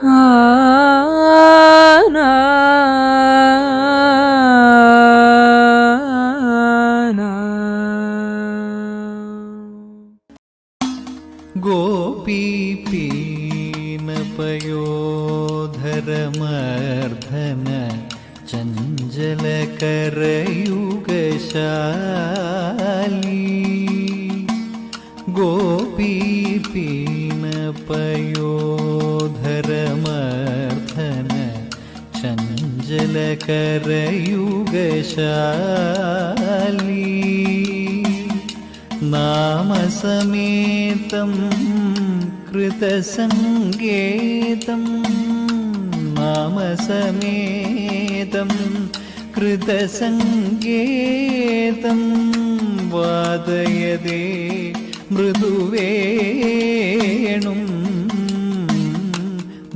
Ah. ദീർഘശാലീ നാമസമേതം കൃതസംഗേതം നാമസമേതം കൃതസംഗേതം വാദയതേ മൃദുവേണും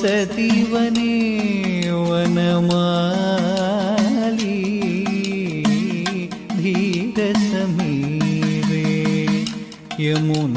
സതിവനേ വനമാലി ധീരസമീരേ Yamuna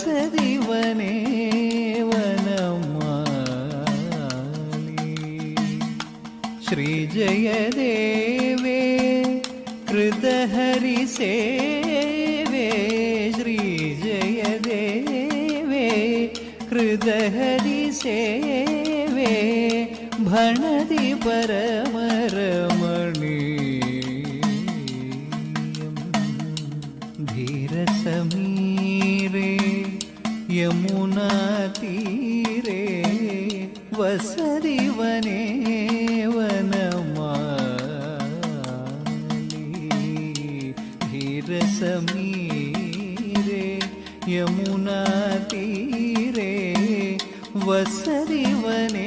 ಸರಿವನೇ ವನಮಾಲಿ Shri ಜಯದೇವೆ कृतहरि सेवे श्री जयदेवे कृतहरि सेवे भणति परम यमुना तीरे वने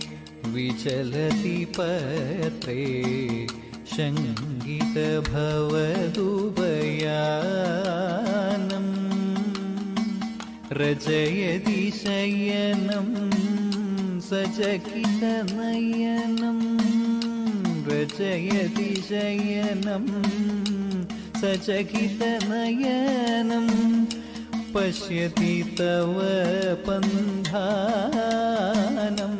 विचलति पत्रे शङ्कितभवदुभयानम् रचयति शयनं सचकितनयनं रचयति शयनं सचकितनयनम् पश्यति तव पन्धानम्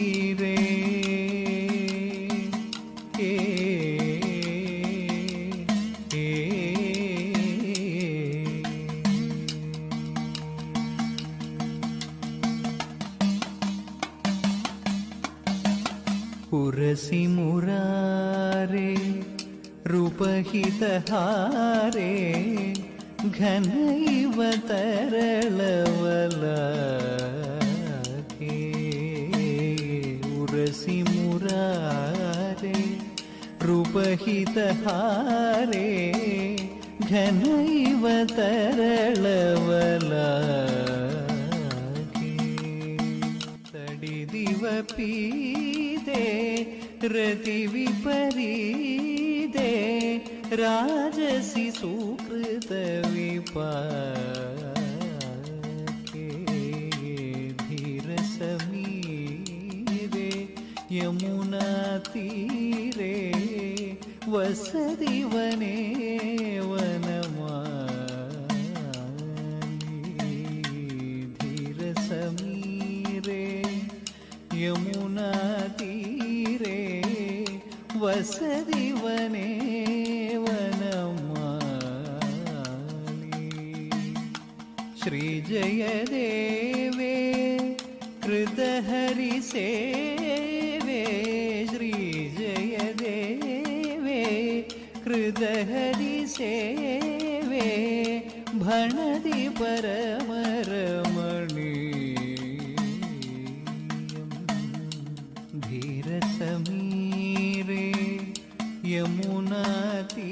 सहारे घनैव तरलवला के घन तरल रूपहितहारे दिव पी दे रति विपरी धीर समीरे यमुना तीरे वसदी वने वनमा धीरसमीरे यमुनातीरे वसदी जयदेवे कृतहरिसेवे श्रीजयदेवे कृतहरिसेवे भणति परमरमणीयम् धीरसमीरे यमुनाती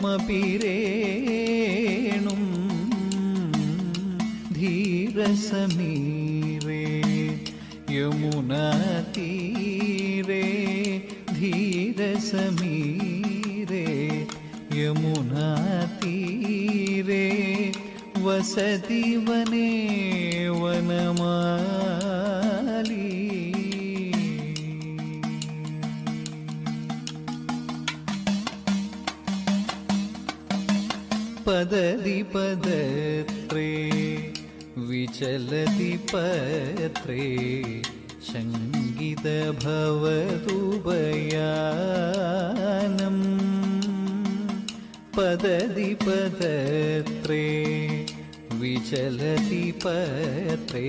പത്മപീരേണും ധീരസമീരേ യമുനതീരേ ധീരസമീരേ യമുനതീരേ വസതി വനേ വനമാ പദത്രേ വിചലതി പത്രേ ശങ്കിതഭവതുപയാനം പദതി പദത്രേ വിചലതി പത്രേ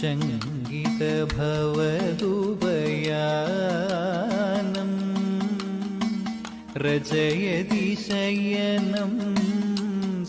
शङ्गितभवदुभयानं रचयति शयनम्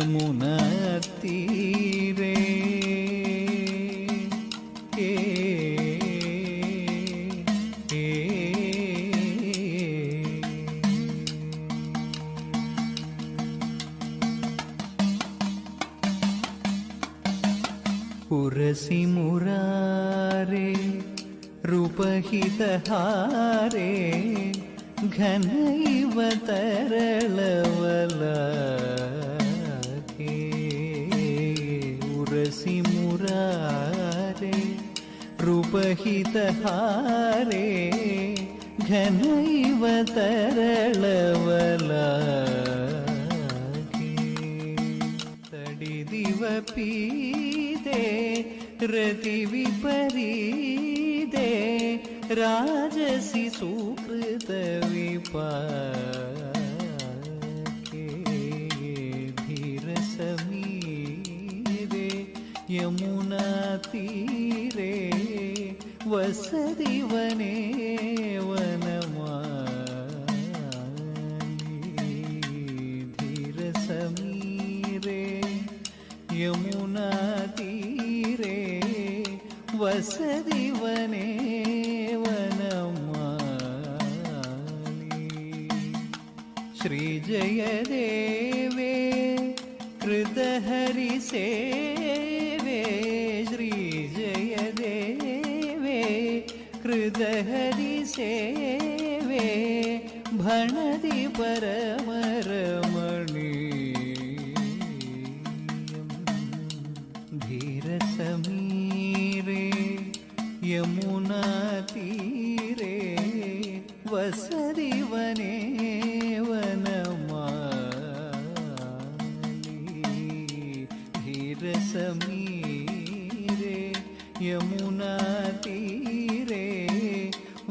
യമുനത്തീരേ පුරසි මුරාරේ රූපහිතහාරේ ಘನೈವ ತರಳವಲ मुरारे रूपहितहारे घनैव तरलवलाके तडिदिव पीदे रतिविपरीदे राजसि सुकृतविपा யமுனா தீரே வசதிவனே வனமார சமீரே யமுனா தீரே ജഗതി സേവേ ഭണതി പരമരമണീയം ധീരസമീരേ യമുനാതീരേ വസതി വനേ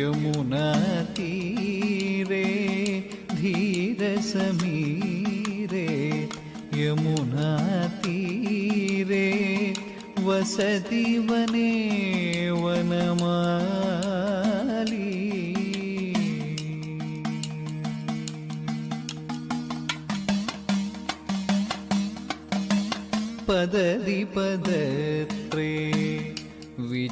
യമുനാ തീരേ ധീര സമീരേ യമുനാ വസതി വനേ വനമാലി പദതി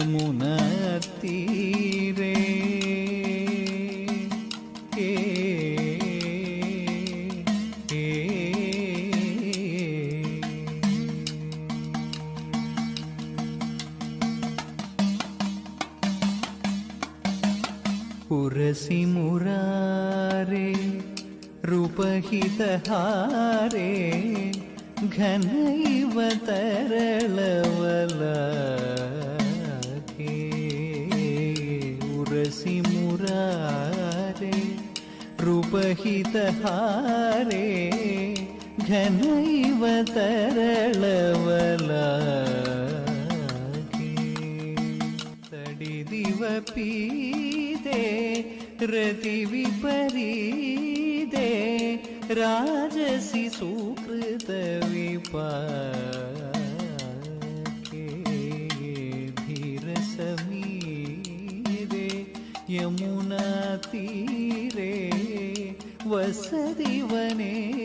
യമുനീരേ පුරසි මුරාරේ රූපහිතහාරේ ಘನೈವ ತರಳವಲ उपहितहारे घनैव तरलवलाके तडिदिव पीदे रतिविपरीदे राजसि सुकृतविपाके धीरसमीदे यमुनाती வசதிவனே